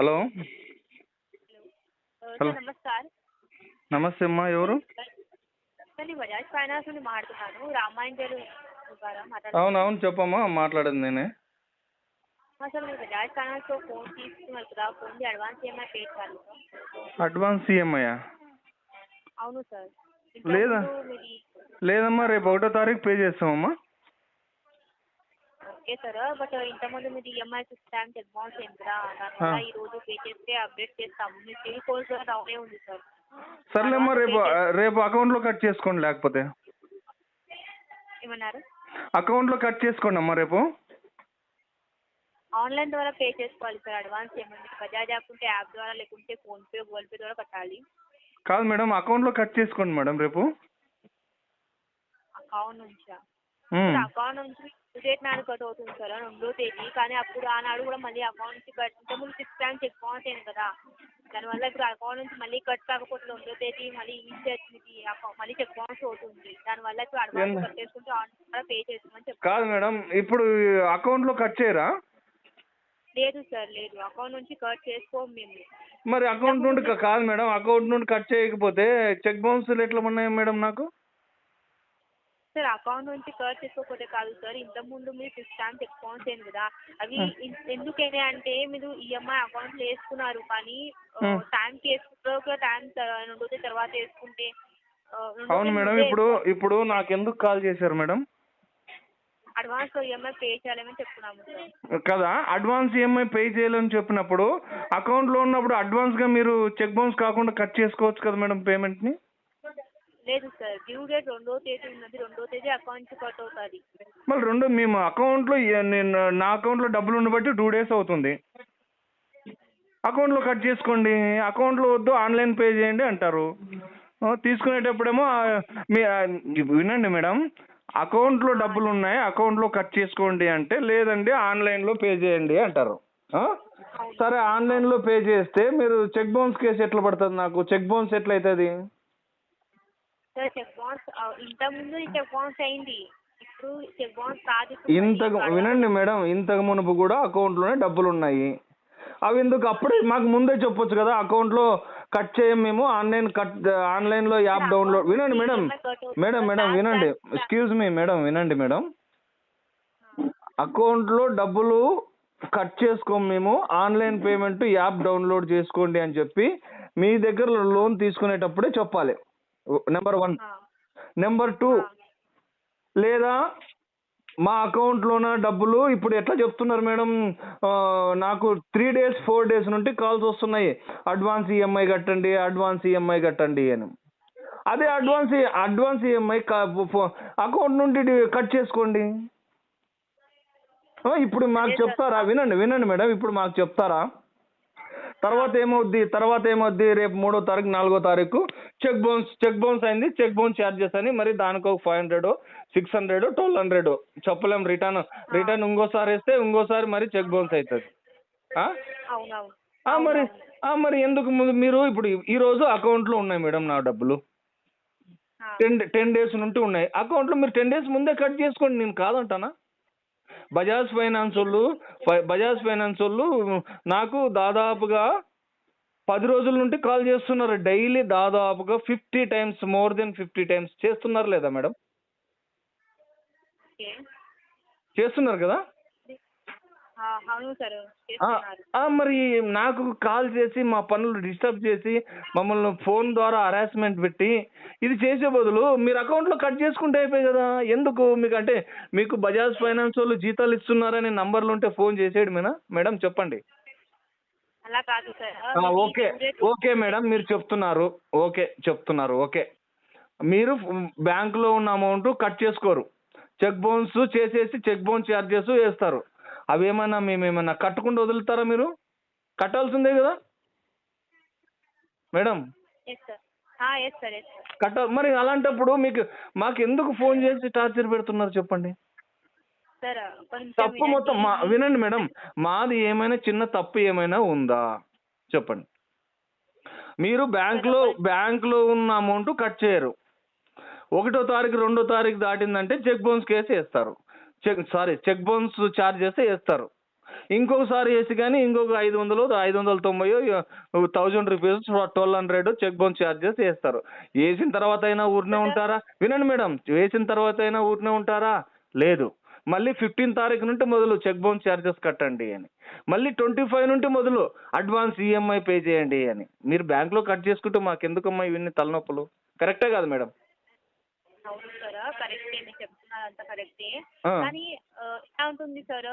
Hello? Namaskar. నమస్తే అమ్మా ఎవరు బజాజ్ ఫైనాన్స్ నుండి మాట్లాడుతున్నాను. రామాయణ గారు గారా అవును మాట్లాడుతున్నాను. అవును చెప్పమ్మా మాట్లాడేది నేనే. సార్ మీరు బజాజ్ ఫైనాన్స్లో ఫోన్ తీసుకున్నారు కదా ఫోన్ది అడ్వాన్స్ ఈఎంఐ పే చేయాలి సార్ అడ్వాన్స్ ఈఎంఐ అవును సార్. లేదా. లేదమ్మా రేపు ఒకటో తారీఖు పే చేస్తామమ్మా. ఓకే సార్ బట్ ఇంతకుముందు మీది ఈఎంఐ చెక్ బౌన్స్ అయింది కదా దానివల్ల. ఈ రోజు పే చేస్తే అప్డేట్ చేస్తాము. మీ సివిల్ కూడా డౌనే ఉంది సార్. సర్లేమ్మా రేపు రేపు అకౌంట్లో కట్ చేసుకోండి లేకపోతే. ఏమన్నారు? అకౌంట్లో కట్ చేసుకోండి అమ్మా రేపు. ఆన్లైన్ ద్వారా పే చేసుకోవాలి సార్ అడ్వాన్స్ ఏమండి బజాజ్ యాప్ ఉంటే యాప్ ద్వారా లేకుంటే ఫోన్పే గూగుల్ పే ద్వారా కట్టాలి. కాదు మేడం అకౌంట్లో కట్ చేసుకోండి మేడం రేపు. అకౌంట్ నుంచా. అకౌంట్ నుంచి డేట్ నాడు కట్ అవుతుంది సార్ రెండో తేదీ కానీ అప్పుడు ఆనాడు కూడా మళ్ళీ అకౌంట్ నుంచి కట్ ఇంతకుముందు సిక్స్ టైమ్స్ చెక్ బౌన్స్ అయింది కదా. దానివల్ల ఇప్పుడు అకౌంట్ నుంచి మళ్ళీ కట్ కాకపోతే రెండో తేదీ మళ్ళీ మీకు అకౌంట్ మళ్ళీ చెక్ బౌన్స్ అవుతుంది. దానివల్ల ఇప్పుడు అడ్వాన్స్? కట్ చేసుకుంటే ఆన్లైన్ పే చేసుకోమని చెప్పారు. కాదు మేడం ఇప్పుడు అకౌంట్లో కట్ చేయరా? లేదు సార్ లేదు. అకౌంట్ నుంచి కట్ చేసుకోము మేము. మరి అకౌంట్ నుండి కాదు మేడం అకౌంట్ నుండి కట్ చేయకపోతే చెక్ బౌన్స్లు ఎట్లా ఉన్నాయి మేడం నాకు? సార్ అకౌంట్ నుంచి కట్ చేసుకోకపోతే కాదు సార్ ఇంతకుముందు మీరు టైమ్స్ చెక్ బౌన్స్ అయింది కదా అవి ఎందుకని అంటే మీరు ఈఎంఐ అకౌంట్లో వేసుకున్నారు కానీ. టైంకి వేసుకుంటే టైం రెండో తర్వాత వేసుకుంటే అవును మేడం ఇప్పుడు ఇప్పుడు నాకు ఎందుకు కాల్ చేశారు మేడం? అడ్వాన్స్ ఈఎంఐ పే చేయాలని చెప్తున్నాము కదా అడ్వాన్స్ ఈఎంఐ పే చేయాలని చెప్పినప్పుడు అకౌంట్లో ఉన్నప్పుడు అడ్వాన్స్గా మీరు చెక్ బౌన్స్ కాకుండా కట్ చేసుకోవచ్చు కదా మేడం పేమెంట్ని లేదు సార్ డ్యూ డేట్ రెండో తేదీ ఉన్నది రెండో తేదీ అకౌంట్ కట్ అవుతుంది. మళ్ళీ రెండు మేము అకౌంట్లో నేను నా అకౌంట్లో డబ్బులు ఉండబట్టి టూ డేస్ అవుతుంది. అకౌంట్లో కట్ చేసుకోండి అకౌంట్లో వద్దు ఆన్లైన్ పే చేయండి అంటారు. తీసుకునేటప్పుడేమో మీ వినండి మేడం. అకౌంట్లో డబ్బులు ఉన్నాయి అకౌంట్లో కట్ చేసుకోండి అంటే లేదండి ఆన్లైన్లో పే చేయండి అంటారు? సరే ఆన్లైన్లో పే చేస్తే మీరు చెక్ బౌన్స్ కేసు ఎట్లా పడుతుంది నాకు? చెక్ బౌన్స్ ఎట్లా అవుతుంది సార్ చెక్ బౌన్స్ ఇంతకుముందు చెక్ బౌన్స్ అయింది ఇప్పుడు చెక్ బౌన్స్ కాదు ఇంతకు వినండి మేడం ఇంతకు మునుపు కూడా అకౌంట్లోనే డబ్బులు ఉన్నాయి అవి ఎందుకు అప్పుడే మాకు ముందే చెప్పొచ్చు కదా అకౌంట్లో కట్ చేయం మేము ఆన్లైన్ కట్ ఆన్లైన్లో యాప్ డౌన్లోడ్ వినండి మేడం మేడం మేడం వినండి ఎక్స్క్యూజ్ మీ మేడం వినండి మేడం. అకౌంట్లో డబ్బులు కట్ చేసుకోం మేము ఆన్లైన్ పేమెంట్ యాప్ డౌన్లోడ్ చేసుకోండి అని చెప్పి మీ దగ్గర లోన్ తీసుకునేటప్పుడే చెప్పాలి. నెంబర్ వన్ నెంబర్ టూ లేదా మా అకౌంట్లోన డబ్బులు ఇప్పుడు ఎట్లా చెప్తున్నారు మేడం? నాకు త్రీ డేస్ ఫోర్ డేస్ నుండి కాల్స్ వస్తున్నాయి. అడ్వాన్స్ ఈఎంఐ కట్టండి అడ్వాన్స్ ఈఎంఐ కట్టండి అని. అదే అడ్వాన్స్ అడ్వాన్స్ ఈఎంఐ అకౌంట్ నుండి కట్ చేసుకోండి. ఇప్పుడు మాకు చెప్తారా? వినండి వినండి మేడం ఇప్పుడు మాకు చెప్తారా? తర్వాత ఏమవుద్ది? తర్వాత ఏమవుద్ది? రేపు మూడో తారీఖు నాలుగో తారీఖు చెక్ బౌన్స్ చెక్ బౌన్స్ అయింది. చెక్ బౌన్స్ ఛార్జెస్ అని మరి దానికి ఒక five hundred six hundred twelve hundred చెప్పలేం. రిటర్న్ రిటర్న్ ఇంకోసారి వేస్తే ఇంకోసారి మరి చెక్ బౌన్స్ అవుతుంది. ఆ? అవునవును. ఆ, మరి ఆ, మరి ఎందుకు ముందు మీరు ఇప్పుడు ఈ రోజు అకౌంట్లో ఉన్నాయి మేడం నా డబ్బులు. టెన్ టెన్ డేస్ నుండి ఉన్నాయి. అకౌంట్లో మీరు టెన్ డేస్ ముందే కట్ చేసుకోండి. నేను కాదంటానా? బజాజ్ ఫైనాన్స్ వాళ్ళు బజాజ్ ఫైనాన్స్ వాళ్ళు నాకు దాదాపుగా పది రోజుల నుండి కాల్ చేస్తున్నారు. డైలీ దాదాపుగా fifty times more than fifty times చేస్తున్నారు లేదా మేడం? చేస్తున్నారు కదా? అవును సార్. ఆ, చేస్తున్నారు. ఆ, మరి నాకు కాల్ చేసి మా పనులు డిస్టర్బ్ చేసి మమ్మల్ని ఫోన్ ద్వారా హరాస్మెంట్ పెట్టి ఇది చేసే బదులు మీరు అకౌంట్లో కట్ చేసుకుంటే అయిపోయి కదా. ఎందుకు? మీకు అంటే మీకు బజాజ్ ఫైనాన్స్ వాళ్ళు జీతాలు ఇస్తున్నారని నంబర్లు ఉంటే ఫోన్ చేసేయడమేనా మేడం చెప్పండి. అలా కాదు సార్. ఆ, ఓకే. ఓకే మేడం మీరు చెప్తున్నారు. ఓకే చెప్తున్నారు. ఓకే. మీరు బ్యాంకులో ఉన్న అమౌంట్ కట్ చేసుకోరు. చెక్ బౌన్స్ చేసేసి చెక్ బౌన్స్ ఛార్జెస్ వేస్తారు. అవి ఏమన్నా మేము ఏమన్నా కట్టకుండా వదులుతారా మీరు? కట్టాల్సిందే కదా? మేడం? కట్ట మరి అలాంటప్పుడు మీకు మాకు ఎందుకు ఫోన్ చేసి టార్చర్ పెడుతున్నారు చెప్పండి? తప్పు మొత్తం మా వినండి మేడం. మాది ఏమైనా చిన్న తప్పు ఏమైనా ఉందా? చెప్పండి. మీరు బ్యాంక్లో బ్యాంక్లో ఉన్న అమౌంట్ కట్ చేయరు. ఒకటో తారీఖు రెండో తారీఖు దాటిందంటే చెక్ బౌన్స్ కేసు వేస్తారు cheque sorry cheque bounce charges వేస్తారు. ఇంకొకసారి వేసి కానీ ఇంకొక ఐదు వందలు ఐదు వందల తొంభై thousand rupees twelve hundred cheque bounce charges వేస్తారు. వేసిన తర్వాత అయినా ఊరినే ఉంటారా? వినండి మేడం వేసిన తర్వాత అయినా ఊరినే ఉంటారా? లేదు. మళ్ళీ ఫిఫ్టీన్ తారీఖు నుండి మొదలు చెక్ బౌన్స్ ఛార్జెస్ కట్టండి అని. మళ్ళీ ట్వంటీ ఫైవ్ నుండి మొదలు అడ్వాన్స్ ఈఎంఐ పే చేయండి అని. మీరు బ్యాంక్లో కట్ చేసుకుంటే మాకు ఎందుకమ్మా ఇవన్నీ తలనొప్పులు? కరెక్టే కాదు మేడం. కరెక్టే మీరు చెప్తున్నారు అంతా కరెక్టే. ఆ. కానీ ఆ, ఎలా ఉంటుంది సార్?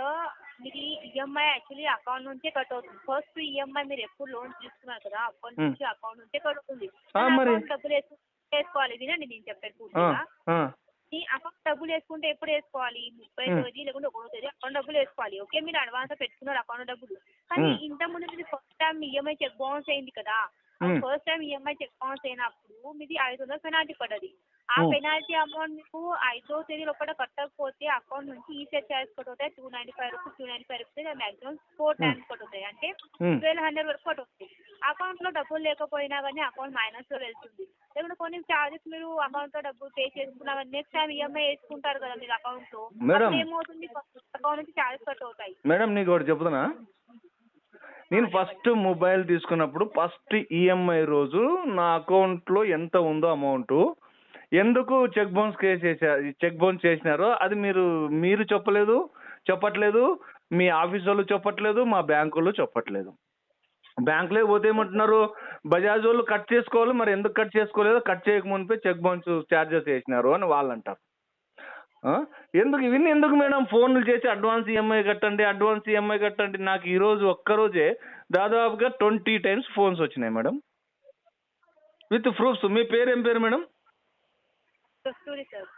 మీది ఈఎంఐ యాక్చువల్లీ అకౌంట్ నుంచే కట్ అవుతుంది. ఫస్ట్ ఈఎంఐ మీరు ఎప్పుడు లోన్ తీసుకున్నారు కదా అకౌంట్ నుంచి అకౌంట్ నుంచే కట్ అవుతుంది. ఆ, మరి. డబ్బులు వేసుకు- వేసుకోవాలి వినండి నేను చెప్పేది ఆ, పూర్తిగా. ఆ, ఈ అకౌంట్ డబ్బులు వేసుకుంటే ఎప్పుడు వేసుకోవాలి? ముప్పై మ్. తేదీ లేకుంటే ఒకటో తేదీ అకౌంట్ డబ్బులు వేసుకోవాలి. ఓకే మీరు అడ్వాన్స్ పెట్టుకున్నారు అకౌంట్ డబ్బులు. కానీ మ్. ఇంత ముందు మీది first time EMI cheque bounce అయింది కదా. మ్. First time EMI cheque bounce అయినప్పుడు మీది ఐదు వందల పెనాల్టీ పడ్డది. ఆ. పెనాల్టీ అమౌంట్ మీకు ఐదో తేదీ లోపల కట్టకపోతే అకౌంట్ నుంచి ఈ సెట్ ఛార్జ్ కట్ అవుతాయి two ninety five rupees two ninety five rupees maximum four times cut అవుతాయి అంటే. ట్వెల్వ్ హండ్రెడ్ వరకు కట్ అవుతుంది అకౌంట్లో డబ్బులు లేకపోయినా కానీ అకౌంట్ మైనస్లో వెళ్తుంది. లేకుంటే కొన్ని చార్జెస్ మీరు అకౌంట్లో డబ్బులు పే చేసుకున్నా కానీ నెక్స్ట్ టైం ఈఎంఐ వేసుకుంటారు కదా మీరు అకౌంట్లో. ఏమవుతుంది? అకౌంట్ నుంచి చార్జెస్ కట్ అవుతాయి. మేడం నీకు ఒకటి చెప్తున్నా. నేను ఫస్ట్ మొబైల్ తీసుకున్నప్పుడు ఫస్ట్ ఈఎంఐ రోజు నా అకౌంట్లో ఎంత ఉందో అమౌంట్ ఎందుకు చెక్ బౌన్స్ చేసేసారు చెక్ బౌన్స్ చేసినారో అది మీరు మీరు చెప్పలేదు చెప్పట్లేదు మీ ఆఫీస్ వాళ్ళు చెప్పట్లేదు మా బ్యాంకు వాళ్ళు చెప్పట్లేదు. బ్యాంకులో పోతే ఏమంటున్నారు బజాజ్ వాళ్ళు కట్ చేసుకోవాలి మరి ఎందుకు కట్ చేసుకోలేదు కట్ చేయకముందే చెక్ బౌన్స్ ఛార్జెస్ వేసినారు అని వాళ్ళు అంటారు ఎందుకు ఇవన్నీ ఎందుకు మేడం ఫోన్లు చేసి అడ్వాన్స్ ఈఎంఐ కట్టండి అడ్వాన్స్ ఈఎంఐ కట్టండి నాకు ఈరోజు ఒక్కరోజే దాదాపుగా ట్వంటీ టైమ్స్ ఫోన్స్ వచ్చినాయి మేడం. విత్ ప్రూఫ్స్ మీ పేరు ఏం పేరు madam? Kasturi sir.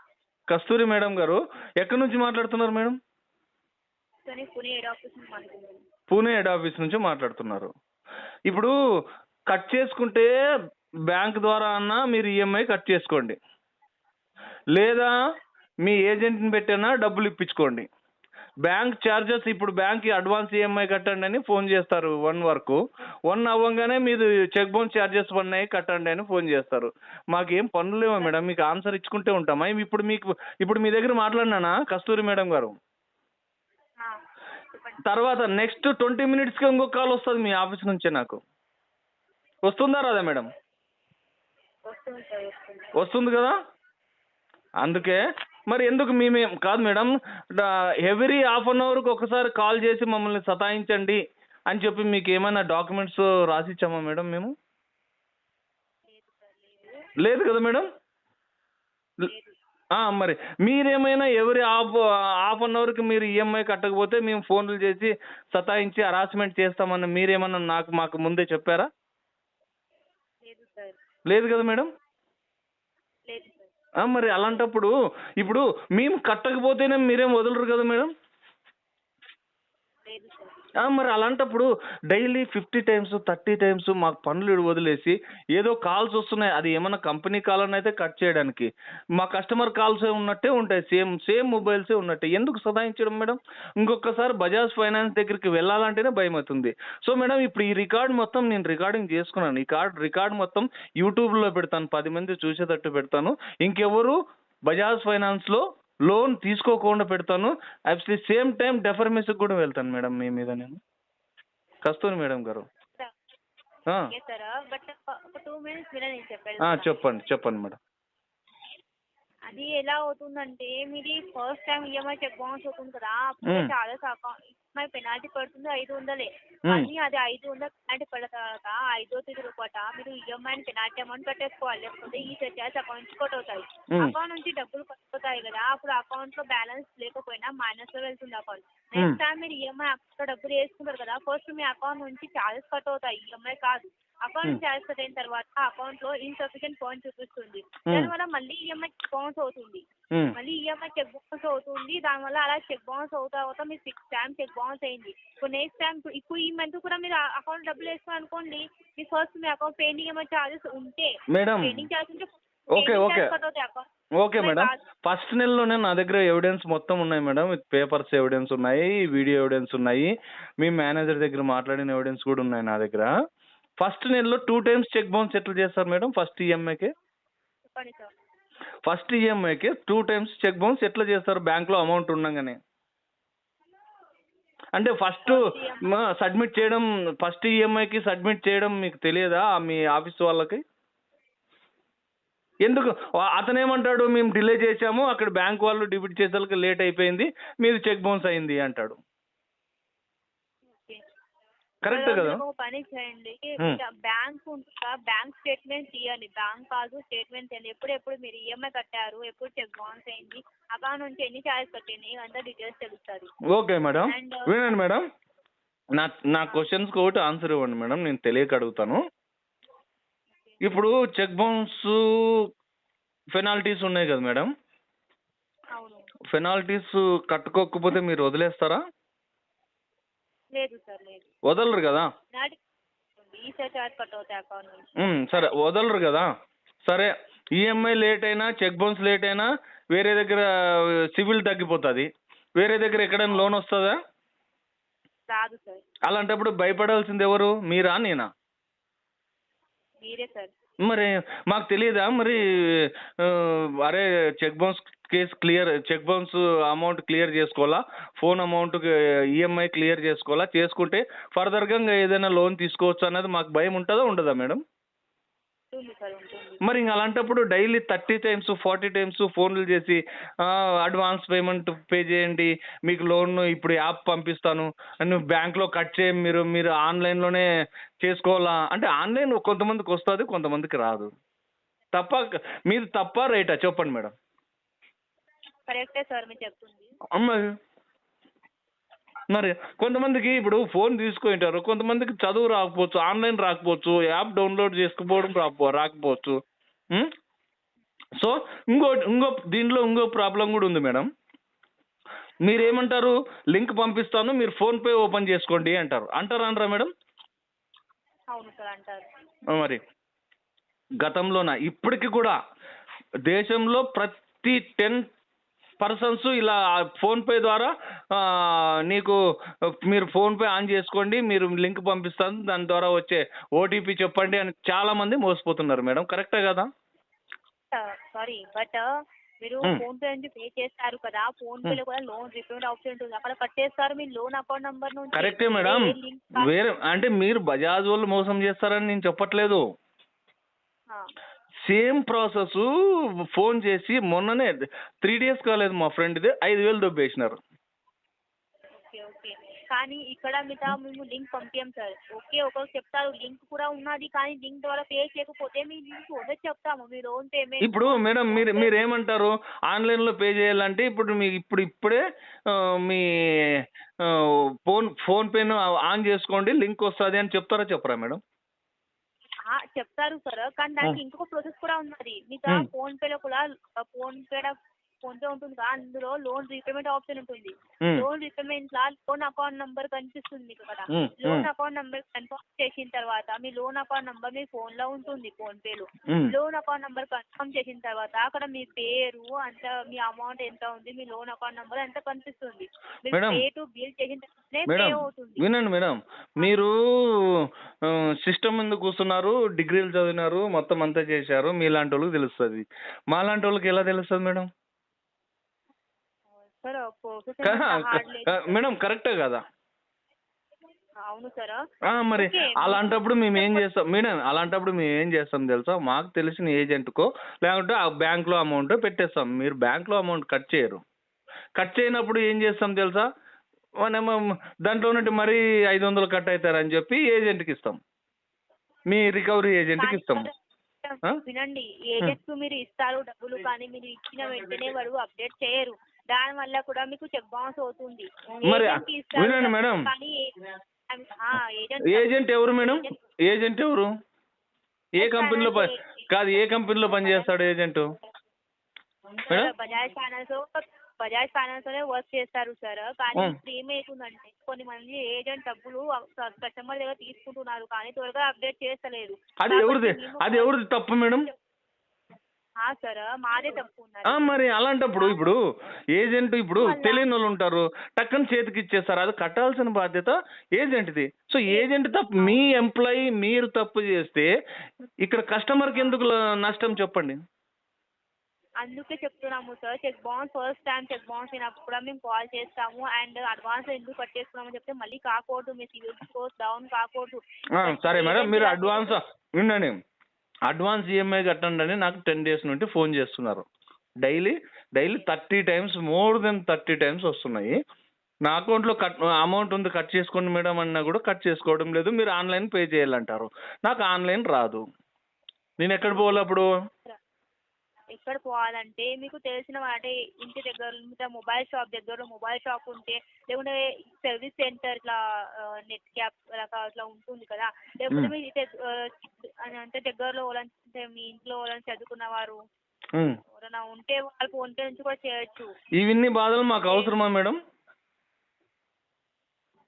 Kasturi madam గారు ఎక్కడి నుంచి మాట్లాడుతున్నారు మేడం? కానీ పునే హెడ్ ఆఫీస్ నుంచి మాట్లాడుతున్నాను. పూణే హెడ్ ఆఫీస్ నుంచి మాట్లాడుతున్నారు. ఇప్పుడు కట్ చేసుకుంటే బ్యాంక్ ద్వారా అన్నా మీరు ఈఎంఐ కట్ చేసుకోండి. లేదా మీ ఏజెంట్ని పెట్టైనా డబ్బులు ఇప్పించుకోండి. బ్యాంక్ ఛార్జెస్ ఇప్పుడు బ్యాంక్ అడ్వాన్స్ ఈఎంఐ కట్టండి అని ఫోన్ చేస్తారు వన్ వరకు. వన్ అవ్వగానే మీరు చెక్ బౌన్స్ ఛార్జెస్ ఉన్నాయి కట్టండి అని ఫోన్ చేస్తారు. మాకేం పనులు లేవా మేడం? మీకు ఆన్సర్ ఇచ్చుకుంటే ఉంటామా? ఇప్పుడు మీకు ఇప్పుడు మీ దగ్గర మాట్లాడినానా కస్తూరి మేడం గారు? తర్వాత నెక్స్ట్ ట్వంటీ మినిట్స్కి ఇంకొక కాల్ వస్తుంది మీ ఆఫీస్ నుంచే నాకు. వస్తుందా రాదా మేడం? వస్తుంది కదా? అందుకే మరి ఎందుకు మేమే కాదు మేడం ఎవ్రీ హాఫ్ అన్ అవర్కి ఒకసారి కాల్ చేసి మమ్మల్ని సతాయించండి అని చెప్పి మీకు ఏమైనా డాక్యుమెంట్స్ రాసిచ్చామా మేడం మేము? లేదు కదా మేడం? మరి మీరేమైనా ఎవరి హాఫ్ హాఫ్ అన్ అవర్కి మీరు ఈఎంఐ కట్టకపోతే మేము ఫోన్లు చేసి సతాయించి హరాస్మెంట్ చేస్తామని మీరేమన్నా నాకు మాకు ముందే చెప్పారా? లేదు కదా మేడం? మరి అలాంటప్పుడు ఇప్పుడు మేము కట్టకపోతేనే మీరేం వదలరు కదా మేడం? మరి అలాంటప్పుడు daily fifty times thirty times మాకు పనులు వదిలేసి ఏదో కాల్స్ వస్తున్నాయి. అది ఏమైనా కంపెనీ కాల్ అని అయితే కట్ చేయడానికి. మా కస్టమర్ కాల్స్ ఉన్నట్టే ఉంటాయి. సేమ్ సేమ్ మొబైల్సే ఉన్నట్టే. ఎందుకు సదాయించడం మేడం? ఇంకొకసారి బజాజ్ ఫైనాన్స్ దగ్గరికి వెళ్ళాలంటేనే భయం అవుతుంది సో మేడం ఇప్పుడు ఈ రికార్డ్ మొత్తం నేను రికార్డింగ్ చేసుకున్నాను. ఈ కార్డ్ రికార్డ్ మొత్తం యూట్యూబ్లో పెడతాను. పది మంది చూసేటట్టు పెడతాను. ఇంకెవరు బజాజ్ ఫైనాన్స్లో లోన్ తీసుకోకుండా పెడతాను. యాక్చువల్లీ సేమ్ టైం డెఫర్మేస్కి కూడా వెళ్తాను మేడం మీ మీద నేను. కస్తూరి మేడం గారు. ఆ, ఓకే సార్ బట్ ఒక టూ మినిట్స్ వినండి నేను చెప్పేది ఆ, కూడా. చెప్పండి చెప్పండి మేడం అది ఎలా అవుతుందంటే మీది first time EMI cheque bounce అవుతుంది కదా అప్పుడు. చాలా అకౌంట్ ఈఎంఐ పెనాల్టీ పడుతుంది ఐదు వందలే. మళ్ళీ అది ఐదు వందలు పెనాల్టీ పడిన తర్వాత ఐదో తేదీ లోపల మీరు ఈఎంఐ పెనాల్టీ అమౌంట్ కట్టేసుకోవాలి లేకపోతే ఈ చార్జ్ అకౌంట్ నుంచి కట్ అవుతాయి. అకౌంట్ నుంచి డబ్బులు కట్ అవుతాయి కదా అప్పుడు అకౌంట్లో బ్యాలెన్స్ లేకపోయినా మైనస్లో వెళ్తుంది అకౌంట్. నెక్స్ట్ టైం మీరు ఈఎంఐ అకౌంట్లో డబ్బులు వేసుకుంటారు కదా ఫస్ట్ మీ అకౌంట్ నుంచి చార్జెస్ కట్ అవుతాయి ఈఎంఐ కాదు అకౌంట్ కట్ అయిన తర్వాత అకౌంట్లో ఇన్సఫిషియెంట్ పాయింట్ చూపిస్తుంది. దానివల్ల మళ్ళీ ఈఎంఐ బౌన్స్ అవుతుంది. మళ్ళీ ఈఎంఐ చెక్ బౌన్స్ అవుతుంది. దానివల్ల అలా చెక్ బౌన్స్ అవుతా అవుతా మీరు సిక్స్ టైం చెక్ బౌన్స్ అయింది. ఇప్పుడు నెక్స్ట్ టైం ఇప్పుడు ఈ మంత్ కూడా మీరు అకౌంట్ డబ్బులు వేసుకోవాలి అనుకోండి మీ ఫస్ట్ మీ అకౌంట్ పెండింగ్ ఏమైనా చార్జెస్ ఉంటే మేడం పెండింగ్ చార్జ్ ఉంటే okay, okay. Okay madam. First నెలలోనే నా దగ్గర ఎవిడెన్స్ మొత్తం ఉన్నాయి మేడం. పేపర్స్ ఎవిడెన్స్ ఉన్నాయి వీడియో ఎవిడెన్స్ ఉన్నాయి. మీ మేనేజర్ దగ్గర మాట్లాడిన ఎవిడెన్స్ కూడా ఉన్నాయి నా దగ్గర. ఫస్ట్ నెలలో టూ టైమ్స్ చెక్ బౌన్స్ ఎట్లా చేస్తారు మేడం ఫస్ట్ ఈఎంఐకి సార్. ఫస్ట్ ఈఎంఐకి టూ టైమ్స్ చెక్ బౌన్స్ ఎట్లా చేస్తారు? బ్యాంక్లో అమౌంట్ ఉండగానే. అంటే ఫస్ట్ సబ్మిట్ చేయడం ఫస్ట్ ఈఎంఐకి సబ్మిట్ చేయడం మీకు తెలియదా మీ ఆఫీస్ వాళ్ళకి? ఎందుకు? అతను ఏమంటాడు మేము డిలే చేశాము అక్కడ బ్యాంక్ వాళ్ళు డెబిట్ చేసేందుకు లేట్ అయిపోయింది మీది చెక్ బౌన్స్ అయింది అంటాడు. కరెక్ట్ కదా? పని చేయండి. బ్యాంక్ ఉంటుందా? బ్యాంక్ స్టేట్మెంట్ తీయండి బ్యాంక్ కాదు స్టేట్మెంట్ తీయండి ఎప్పుడెప్పుడు మీరు ఈఎంఐ కట్టారు ఎప్పుడు చెక్ బౌన్స్ అయింది అకౌంట్ నుంచి ఎన్ని ఛార్జెస్ కట్టినాయి అంతా డీటెయిల్స్ తెలుస్తుంది ఓకే మేడం. వినండి మేడం. నా నా క్వశ్చన్స్కి ఒకటి ఆన్సర్ ఇవ్వండి మేడం. నేను తెలియక అడుగుతాను. ఇప్పుడు చెక్ బౌన్స్ పెనాల్టీస్ ఉన్నాయి కదా మేడం? అవును. పెనాల్టీస్ కట్టుకోకపోతే మీరు వదిలేస్తారా? లేదు సార్ లేదు. వదలరు కదా? నాటి ఈసారి ఛార్జ్ కట్ అవుతాయి అకౌంట్ నుంచి. ఉమ్, సరే వదలరు కదా? సరే ఈఎంఐ లేట్ అయినా చెక్ బౌన్స్ లేట్ అయినా వేరే దగ్గర సివిల్ తగ్గిపోతుంది. వేరే దగ్గర ఎక్కడైనా లోన్ వస్తుందా? రాదు సార్. అలాంటప్పుడు భయపడాల్సింది ఎవరు? మీరా నేనా? మీరే సార్. మరి మాకు తెలియదా? మరి అరే cheque bounce case clear cheque bounce amount clear చేసుకోవాలా? ఫోన్ అమౌంట్ ఈఎంఐ క్లియర్ చేసుకోవాలా? చేసుకుంటే ఫర్దర్గా ఇంకా ఏదైనా లోన్ తీసుకోవచ్చు అనేది మాకు భయం ఉంటుందా ఉండదా మేడం? మరి ఇంక అలాంటప్పుడు daily thirty times forty times ఫోన్లు చేసి అడ్వాన్స్ పేమెంట్ పే చేయండి మీకు లోన్ ఇప్పుడు యాప్ పంపిస్తాను నువ్వు బ్యాంక్లో కట్ చేయం మీరు మీరు ఆన్లైన్లోనే చేసుకోవాలా? అంటే ఆన్లైన్ కొంతమందికి వస్తుంది కొంతమందికి రాదు. తప్ప మీది తప్ప రైటా? చెప్పండి మేడం. కరెక్టే సార్ మీరు చెప్తుంది. అమ్మ. మరి కొంతమందికి ఇప్పుడు ఫోన్ తీసుకుంటారు కొంతమందికి చదువు రాకపోవచ్చు ఆన్లైన్ రాకపోవచ్చు యాప్ డౌన్లోడ్ చేసుకోపోవడం రాకపో రాకపోవచ్చు? సో ఇంకో ఇంకో దీంట్లో ఇంకో ప్రాబ్లం కూడా ఉంది మేడం. మీరేమంటారు? లింక్ పంపిస్తాను మీరు ఫోన్పే ఓపెన్ చేసుకోండి అంటారు. అంటారా అనరా మేడం? అవును సార్ అంటారు. మరి. గతంలోన? ఇప్పటికి కూడా దేశంలో ప్రతి టెన్ పర్సన్స్ ఇలా ఫోన్పే ద్వారా నీకు మీరు ఫోన్పే ఆన్ చేసుకోండి మీరు లింక్ పంపిస్తాను దాని ద్వారా వచ్చే ఓటీపీ చెప్పండి అని చాలా మంది మోసపోతున్నారు మేడం. కరెక్టే కదా? సారీ బట్ మీరు. ఫోన్ పే నుంచి పే చేస్తారు కదా ఫోన్ పేలో కూడా లోన్ రిపేమెంట్ ఆప్షన్ ఉంటుంది. అక్కడ కట్టేస్తారు మీ లోన్ అకౌంట్ నంబర్ నుంచి కరెక్టే మేడం. వేరే అంటే మీరు బజాజ్ వాళ్ళు మోసం చేస్తారని నేను చెప్పట్లేదు. సేమ్ ప్రాసెస్ ఫోన్ చేసి మొన్ననే త్రీ డేస్ కాలేదు మా ఫ్రెండ్ది ఐదు వేలు దొబ్బేసినారు. Okay okay. కానీ ఇక్కడ మీద మేము లింక్ పంపించాం సార్. ఓకే ఒకరు చెప్తారు లింక్ కూడా ఉన్నది కానీ లింక్ ద్వారా పే చేయకపోతే మీ లింక్ వదిలి చెప్తాము మీ లోన్ పేమెంట్ ఇప్పుడు మేడం మీరు మీరు ఏమంటారు? ఆన్లైన్లో పే చేయాలంటే ఇప్పుడు మీ ఇప్పుడు ఇప్పుడే మీ ఫోన్ ఫోన్ పేను ఆన్ చేసుకోండి లింక్ వస్తుంది అని చెప్తారా చెప్పరా మేడం? చెప్తారు సార్ కానీ దానికి ఇంకొక ప్రాసెస్ కూడా ఉన్నది మీకు. ఫోన్ పేలో కూడా ఫోన్ పే ఫోన్ పే ఉంటుంది కదా అందులో లోన్ రీపేమెంట్ ఆప్షన్ ఉంటుంది. లోన్ రీపేమెంట్ లా లోన్ అకౌంట్ నంబర్ కనిపిస్తుంది మీకు Hmm. Loan. Account number confirm చేసిన తర్వాత మీ లోన్ అకౌంట్ నంబర్ మీ ఫోన్లో ఉంటుంది ఫోన్ పేలో Hmm. Loan account number confirm చేసిన తర్వాత అక్కడ మీ పేరు అంత మీ అమౌంట్ ఎంత ఉంది మీ లోన్ అకౌంట్ నంబర్ ఎంత కనిపిస్తుంది మీరు. పే టు బిల్ చేసిన పే అవుతుంది వినండి మేడం మీరు సిస్టమ్ ముందు కూర్చున్నారు డిగ్రీలు చదివినారు మొత్తం అంతా చేశారు మీలాంటి వాళ్ళకి తెలుస్తుంది. మాలాంటి వాళ్ళకి ఎలా తెలుస్తుంది మేడం? మేడం కరెక్టే కదా. అవును సార్. మరి. అలాంటప్పుడు మేము ఏం చేస్తాం మేడం అలాంటప్పుడు మేము ఏం చేస్తాం తెలుసా? మాకు తెలిసిన ఏజెంట్కో లేకుంటే ఆ బ్యాంక్లో అమౌంట్ పెట్టేస్తాం. మీరు బ్యాంక్లో అమౌంట్ కట్ చేయరు. కట్ చేయనప్పుడు ఏం చేస్తాం తెలుసా? మనము దాంట్లో నుండి మరీ ఐదు వందలు కట్ అవుతారని చెప్పి ఏజెంట్కి ఇస్తాం. మీ రికవరీ ఏజెంట్కి ఇస్తాం. ఆ? వినండి ఏజెంట్స్ మీరు ఇస్తారు డబ్బులు కానీ మీరు ఇచ్చిన వెంటనే వాడు అప్డేట్ చేయరు. దాని వల్ల కూడా మీకు చెక్ బౌన్స్ అవుతుంది. మరి కి వినండి మేడం. ఏజెంట్ ఎవరు మేడం? ఏజెంట్ ఎవరు? ఏ కంపెనీలో పని కాదు ఏ కంపెనీలో పనిచేస్తాడు agent madam? Bajaj Finance Bajaj ఫైనాన్స్లోనే work చేస్తారు సార్ కానీ Hmm. ఇప్పుడు ఏమవుతుందంటే కొన్ని మంది ఏజెంట్ డబ్బులు కస్టమర్ దగ్గర తీసుకుంటున్నారు కానీ త్వరగా అప్డేట్ చేస్తలేరు అది ఎవరిది? అది ఎవరిది తప్పు మేడం? మరి అలాంటప్పుడు ఇప్పుడు ఏజెంట్ ఇప్పుడు తెలియని వాళ్ళు ఉంటారు టక్కన చేతికి ఇచ్చేస్తారు అది కట్టాల్సిన బాధ్యత ఏజెంట్ది సో ఏజెంట్ తప్పు మీ ఎంప్లాయీ మీరు తప్పు చేస్తే ఇక్కడ కస్టమర్కి ఎందుకు నష్టం చెప్పండి? అందుకే చెప్తున్నాము sir cheque bounce first time cheque bounce అయినప్పుడు కూడా మేము కాల్ చేస్తాము. అండ్ అడ్వాన్స్ ఎందుకు కట్టేసుకున్నామని చెప్తే మళ్ళీ కాకూడదు. మీ సివిల్ స్కోర్ డౌన్ కాకూడదు. సరే మేడం. మీరు అడ్వాన్స్ వినండి. అడ్వాన్స్ ఈఎంఐ కట్టండి అని నాకు టెన్ డేస్ నుండి ఫోన్ చేస్తున్నారు. Daily daily thirty times more than thirty times వస్తున్నాయి. నా అకౌంట్లో కట్ అమౌంట్ ఉంది కట్ చేసుకోండి మేడం అన్నా కూడా కట్ చేసుకోవడం లేదు. మీరు ఆన్లైన్ పే చేయాలంటారు. నాకు ఆన్లైన్ రాదు. నేను ఎక్కడ పోవాలి అప్పుడు? ఎక్కడ పోవాలంటే మీకు తెలిసిన అంటే ఇంటి దగ్గర మొబైల్ షాప్ దగ్గర మొబైల్ షాప్ ఉంటే లేకుంటే సర్వీస్ సెంటర్ ఇట్లా నెట్ క్యాప్ అలా అట్లా ఉంటుంది కదా లేకపోతే. మీ అంటే దగ్గరలో అంటే మీ ఇంట్లో చదువుకున్న వారు. ఎవరైనా ఉంటే వాళ్ళ ఫోన్ పే నుంచి కూడా చేయొచ్చు ఇవన్నీ బాధలు మాకు అవసరమా మేడం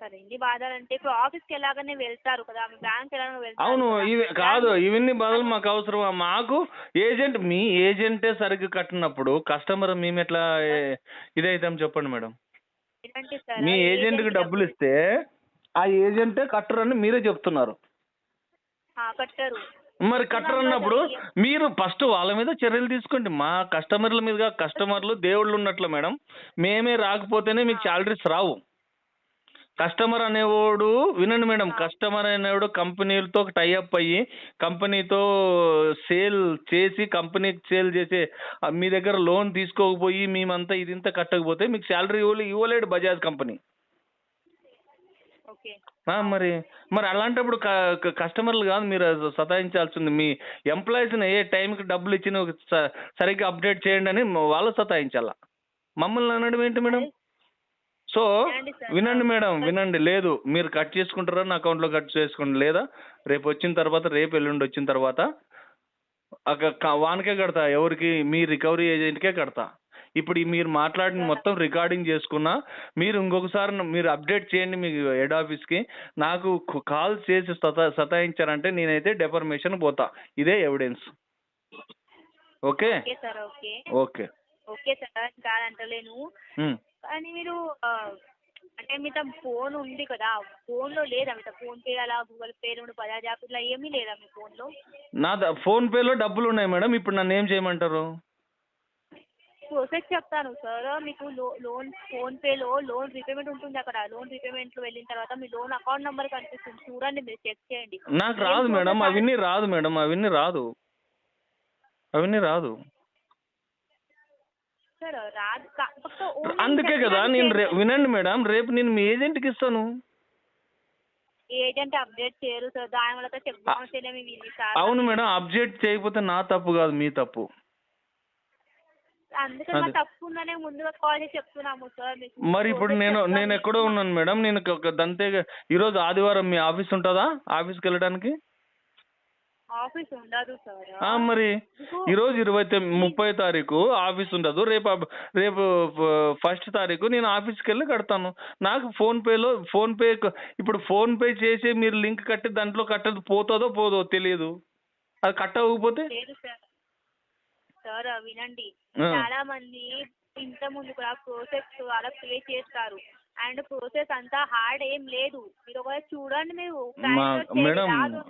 ఇప్పుడు ఆఫీస్కి ఎలాగనే వెళ్తారు కదా మీ బ్యాంక్ ఎలాగో వెళ్తారు అవును. ఇవి కాదు ఇవన్నీ బదులు మాకు అవసరమా? మాకు ఏజెంట్ మీ ఏజెంటే సరిగ్గా కట్టినప్పుడు కస్టమర్ మేము ఎట్లా ఏ- ఇదైతాం చెప్పండి మేడం. ఏంటంటే సార్ మీ ఏజెంట్కి డబ్బులు ఇస్తే ఆ ఏజెంటే కట్టరని మీరే చెప్తున్నారు. ఆ, కట్టరు. మరి కట్టరు అన్నప్పుడు మీరు ఫస్ట్ వాళ్ళ మీద చర్యలు తీసుకోండి. మా కస్టమర్ల మీద కస్టమర్లు దేవుళ్ళు ఉన్నట్లు మేడం మేమే రాకపోతేనే మీకు శాలరీస్ రావు. కస్టమర్ అనేవాడు వినండి మేడం కస్టమర్ అనేవాడు కంపెనీలతో టైఅప్ అయ్యి కంపెనీతో సేల్ చేసి కంపెనీకి సేల్ చేసే మీ దగ్గర లోన్ తీసుకోకపోయి మేమంతా ఇదింత కట్టకపోతే మీకు శాలరీ ఇవ్వలే ఇవ్వలేడు బజాజ్ కంపెనీ. ఓకే. ఆ, మరి మరి అలాంటప్పుడు కస్టమర్లు కాదు మీరు సతాయించాల్సింది. మీ ఎంప్లాయీస్ని ఏ టైంకి డబ్బులు ఇచ్చిన సరిగ్గా అప్డేట్ చేయండి అని వాళ్ళు సతాయించాల? మమ్మల్ని అనడం ఏంటి మేడం? సో వినండి మేడం వినండి. లేదు మీరు కట్ చేసుకుంటారా? నా అకౌంట్లో కట్ చేసుకోండి. లేదా రేపు వచ్చిన తర్వాత రేపు ఎల్లుండి వచ్చిన తర్వాత అక్క- క- వానికే కడతా. ఎవరికి? మీ రికవరీ ఏజెంట్కే కడతా. ఇప్పుడు మీరు మాట్లాడిన మొత్తం రికార్డింగ్ చేసుకున్నా మీరు ఇంకొకసారి మీరు అప్డేట్ చేయండి మీ హెడ్ ఆఫీస్కి. నాకు కాల్ చేసి సతా సతాయించారంటే నేనైతే డెఫర్మేషన్ పోతా. ఇదే evidence. Okay? Okay sir okay. Sir కాదంటలేను. కానీ మీరు అంటే మీతో ఫోన్ ఉంది కదా ఫోన్లో లేదా? మీతో ఫోన్ పే అలా గూగుల్ పే నుండి బజాజ్ యాప్ ఇట్లా ఏమీ లేదా మీ ఫోన్లో? నా ద- ఫోన్ పేలో డబ్బులు ఉన్నాయి మేడం ఇప్పుడు నన్ను ఏం చేయమంటారు? ప్రాసెస్ చెప్తాను సార్. మీకు లో లోన్ ఫోన్ పేలో లోన్ రీపేమెంట్ ఉంటుంది అక్కడ. లోన్ రీపేమెంట్లో వెళ్ళిన తర్వాత మీ లోన్ అకౌంట్ నెంబర్ కనిపిస్తుంది. చూడండి మీరు చెక్ చేయండి. నాకు రాదు మేడం అవన్నీ రాదు మేడం అవన్నీ రాదు. అవన్నీ రాదు. సార్ రాదు. అందుకే కదా నేను. వినండి మేడం రేపు నేను మీ ఏజెంట్కి ఇస్తాను. ఏజెంట్ అప్డేట్ చేయరు సార్ దాని వల్ల చెక్ బౌన్స్ అయినా మేము ఇన్ని సార్ అవును మేడం అప్డేట్ చేయకపోతే నా తప్పు కాదు మీ తప్పు. మరి ఇప్పుడు నేను నేను ఎక్కడో ఉన్నాను మేడం నేను ఒక దంతే ఈరోజు ఆదివారం మీ ఆఫీస్ ఉంటుందా? ఆఫీస్కి వెళ్ళడానికి? ఆఫీస్ ఉండదు సార్. ఆ, మరి ఈరోజు ఇరవై తొమ్మిది ముప్పై తారీఖు ఆఫీస్ ఉండదు. రేపు అబ్- రేపు ఫస్ట్ తారీఖు నేను ఆఫీస్కి వెళ్ళి కడతాను. నాకు ఫోన్ పేలో ఫోన్ పే క- ఇప్పుడు ఫోన్ పే చేసి మీరు లింక్ కట్టి దాంట్లో కట్టదు పోతుందో పోదో తెలియదు అది కట్ అవ్వకపోతే లేదు సార్. సార్ వినండి. ఆ. చాలా మంది ఇంత ముందు కూడా ప్రాసెస్ ద్వారా పే చేస్తారు. అండ్ ప్రాసెస్ అంతా హార్డ్ ఏం లేదు. మీరు ఒకవేళ చూడండి మీరు మా మేడం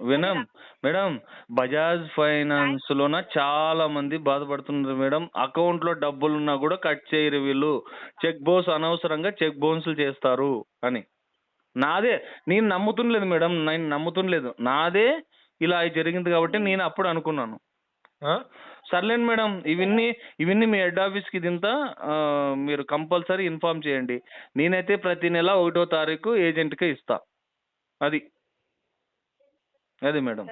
వినం మేడం బజాజ్ ఫైనాన్స్ లోన చాలా మంది బాధపడుతున్నారు మేడం. అకౌంట్లో డబ్బులు ఉన్నా కూడా కట్ చేయరు వీళ్ళు. చెక్ బౌన్స్ అనవసరంగా చెక్ బౌన్స్లు చేస్తారు అని. నాదే నేను నమ్ముతుండలేదు మేడం. నేను నమ్ముతుండలేదు. నాదే ఇలా జరిగింది కాబట్టి నేను అప్పుడు అనుకున్నాను. ఆ? సర్లేండి మేడం ఇవన్నీ ఇవన్నీ మీ హెడ్ ఆఫీస్కి ఇదంతా మీరు కంపల్సరీ ఇన్ఫామ్ చేయండి. నేనైతే ప్రతి నెల ఒకటో తారీఖు ఏజెంట్కే ఇస్తా. అది. అది మేడం.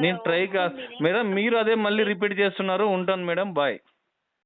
నేను ట్రై కా మేడం మీరు అదే మళ్ళీ రిపీట్ చేస్తున్నారు. ఉంటాను మేడం. బాయ్.